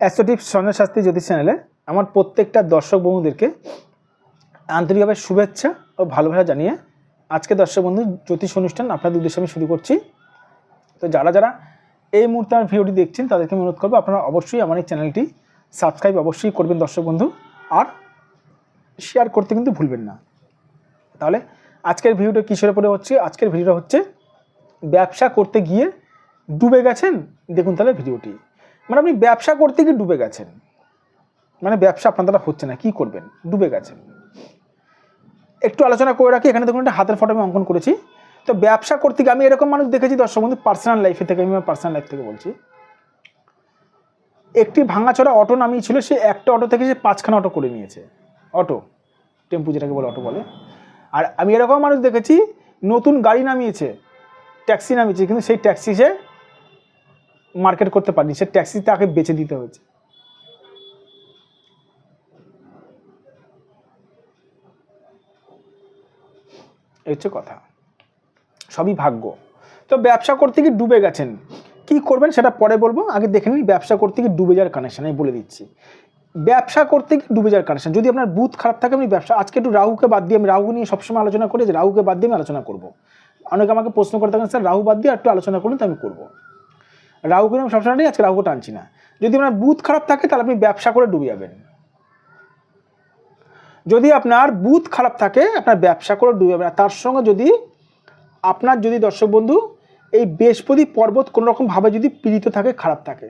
অ্যাস্ট্রোটিপ সঞ্জয় শাস্ত্রী জ্যোতিষ চ্যানেলে আমার প্রত্যেকটা দর্শক বন্ধুদেরকে আন্তরিকভাবে শুভেচ্ছা ও ভালোবাসা জানিয়ে আজকে দর্শক বন্ধু জ্যোতিষ অনুষ্ঠান আপনাদের উদ্দেশ্যে আমি শুরু করছি। তো যারা যারা এই মুহূর্তে আমার ভিডিওটি দেখছেন, তাদেরকে অনুরোধ করব আপনারা অবশ্যই আমার এই চ্যানেলটি সাবস্ক্রাইব অবশ্যই করবেন দর্শক বন্ধু। আর শেয়ার করতে কিন্তু ভুলবেন না। তাহলে আজকের ভিডিওটা কিসের উপরে হচ্ছে? আজকের ভিডিওটা হচ্ছে, ব্যবসা করতে গিয়ে ডুবে গেছেন? দেখুন তাহলে ভিডিওটি। মানে আপনি ব্যবসা করতে গিয়ে ডুবে গেছেন। মানে ব্যবসা আপনার দ্বারা হচ্ছে না, কি করবেন? ডুবে গেছেন। একটু আলোচনা করে রাখি, এখানে দেখুন একটা হাতের ফটো আমি অঙ্কন করেছি। তো ব্যবসা করতে গিয়ে আমি এরকম মানুষ দেখেছি, দর্শক বন্ধু পার্সোনাল লাইফে থেকে, আমি আমার পার্সোনাল লাইফ থেকে বলছি। একটি ভাঙাচোরা অটো নামিয়েছিল, সে একটা অটো থেকে সে পাঁচখানা অটো করে নিয়েছে। অটো, টেম্পু যেটাকে বলে, অটো বলে। আর আমি এরকম মানুষ দেখেছি, নতুন গাড়ি নামিয়েছে, ট্যাক্সি নামিয়েছে, কিন্তু সেই ট্যাক্সি সে মার্কেট করতে পারেনি, সে ট্যাক্সি তাকে বেচে দিতে হয়েছে। এই হচ্ছে কথা। সবই ভাগ্য। তো ব্যবসা করতে গিয়ে ডুবে গেছেন। কি করবেন সেটা পরে বলব। আগে দেখে নিন ব্যবসা করতে গিয়ে ডুবে যাওয়ার কানেকশন আমি বলে দিচ্ছি। ব্যবসা করতে গিয়ে ডুবে যাওয়ার কানেকশন যদি আপনার বুথ খারাপ থাকে, আপনি ব্যবসা আজকে একটু রাহুকে বাদ দিয়ে আমি রাহু নিয়ে সবসময় আলোচনা করি, যে রাহুকে বাদ দিয়ে আমি আলোচনা করব। অনেকে আমাকে প্রশ্ন করে থাকেন, স্যার, রাহু বাদ দিয়ে একটু আলোচনা করুন, তো আমি করব। রাহুকে আমি সবসময় নিই, আজকে রাহুকে টানছি না। যদি আপনার বুথ খারাপ থাকে, তাহলে আপনি ব্যবসা করে ডুবে যাবেন। যদি আপনার বুথ খারাপ থাকে, আপনার ব্যবসা করে ডুবে যাবেন। আর তার সঙ্গে যদি আপনার, যদি দর্শক বন্ধু, এই বৃহস্পতি পর্বত কোনো রকমভাবে যদি পীড়িত থাকে, খারাপ থাকে,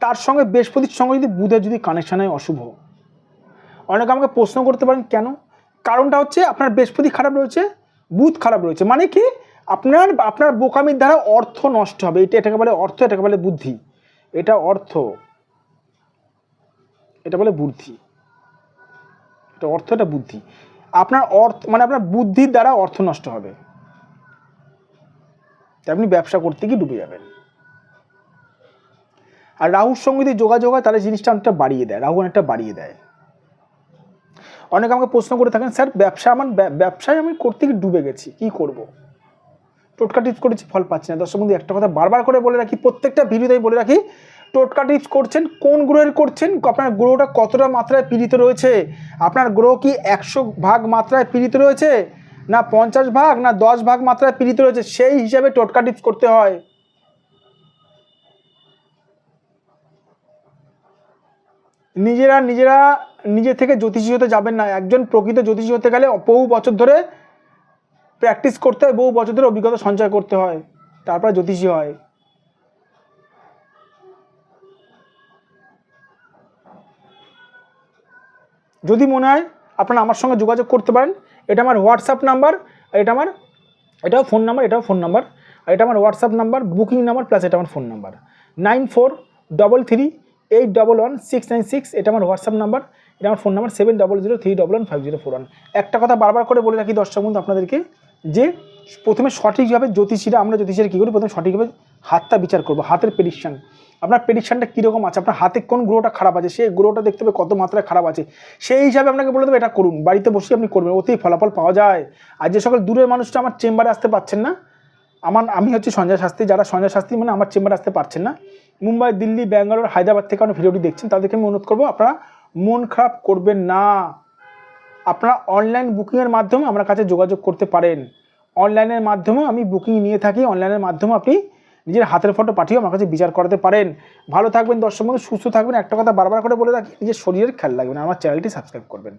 তার সঙ্গে বৃহস্পতির সঙ্গে যদি বুধের যদি কানেকশন হয়, অশুভ। অনেকে আমাকে প্রশ্ন করতে পারেন, কেন? কারণটা হচ্ছে আপনার বৃহস্পতি খারাপ রয়েছে, বুধ খারাপ রয়েছে। মানে কি? আপনার আপনার বোকামির দ্বারা অর্থ নষ্ট হবে। এটা এটাকে বলে অর্থ, এটাকে বলে বুদ্ধি। এটা অর্থ। এটা বলে বুদ্ধি। এটা অর্থ, এটা বুদ্ধি। আপনার অর্থ মানে আপনার বুদ্ধির দ্বারা অর্থ নষ্ট হবে। আপনি ব্যবসা করতে গিয়ে ডুবে যাবেন। আর রাহুর সঙ্গে যদি যোগাযোগ হয়, তাহলে জিনিসটা অনেকটা বাড়িয়ে দেয়। রাহু অনেকটা বাড়িয়ে দেয়। অনেকে আমাকে প্রশ্ন করে থাকেন, স্যার, ব্যবসা আমার ব্যব- ব্যবসায় আমি করতে গিয়ে ডুবে গেছি। কি করব? টোটকা টিপস করেছি, ফল পাচ্ছি না। দর্শক বন্ধু, একটা কথা বারবার করে বলে রাখি, প্রত্যেকটা ভিডিওতেই বলে রাখি, টোটকা টিপস করছেন, কোন গ্রহের করছেন, আপনার গ্রহটা কতটা মাত্রায় পীড়িত রয়েছে, আপনার গ্রহ কি একশো ভাগ মাত্রায় পীড়িত রয়েছে, না পঞ্চাশ ভাগ, না দশ ভাগ মাত্রায় পীড়িত রয়েছে, সেই হিসাবে টোটকা টিপস করতে হয়। নিজেরা নিজেরা নিজে থেকে জ্যোতিষী হতে যাবেন না। একজন প্রকৃত জ্যোতিষী হতে গেলে বহু বছর ধরে প্র্যাকটিস করতে হয়, বহু বছর ধরে অভিজ্ঞতা সঞ্চয় করতে হয়, তারপরে জ্যোতিষী হয়। যদি মনে হয় আপনারা আমার সঙ্গে যোগাযোগ করতে পারেন, এটা আমার হোয়াটসঅ্যাপ নাম্বার এটা আমার, এটাও ফোন নাম্বার এটাও ফোন নাম্বার আর এটা আমার WhatsApp number booking number plus এটা আমার phone number nine four double three eight double one six nine six এটা আমার হোয়াটসঅ্যাপ নাম্বার এটা আমার phone number seven double zero three double one five zero four one একটা কথা বারবার করে বলে রাখি দর্শক বন্ধু আপনাদেরকে যে প্রথমে সঠিকভাবে জ্যোতিষীরা, আমরা জ্যোতিষীরা কী করি? প্রথমে সঠিকভাবে হাতটা বিচার করব, হাতের প্রেডিকশান আপনার প্রেডিকশানটা কীরকম আছে? আপনার হাতে কোন গ্রহটা খারাপ আছে? সেই গ্রহটা দেখতে হবে কত মাত্রায় খারাপ আছে। সেই হিসাবে আপনাকে বলে দেবো, এটা করুন। বাড়িতে বসে আপনি করবেন। ওতেই ফলাফল পাওয়া যায়। আর যে সকল দূরের মানুষটা আমার চেম্বারে আসতে পারছেন না, আমার, আমি হচ্ছে সঞ্জয় শাস্ত্রী। যারা সঞ্জয় শাস্ত্রী মানে আমার চেম্বারে আসতে পারছেন না। মুম্বাই, দিল্লি, ব্যাঙ্গালোর, হায়দ্রাবাদ থেকে আমার ভিডিওটি দেখছেন, তাদেরকে আমি অনুরোধ করব, আপনারা মন খারাপ করবেন না। আপনারা অনলাইন বুকিংয়ের মাধ্যমে আমার কাছে যোগাযোগ করতে পারেন। অনলাইনের মাধ্যমেও আমি বুকিং নিয়ে থাকি অনলাইনের মাধ্যমে আপনি নিজের হাতের ফটো পাঠিয়ে আমার কাছে বিচার করাতে পারেন। ভালো থাকবেন দর্শক বন্ধু, সুস্থ থাকবেন। একটা কথা বারবার করে বলে রাখি, নিজের শরীরের খেয়াল রাখবেন, আমার চ্যানেলটি সাবস্ক্রাইব করবেন।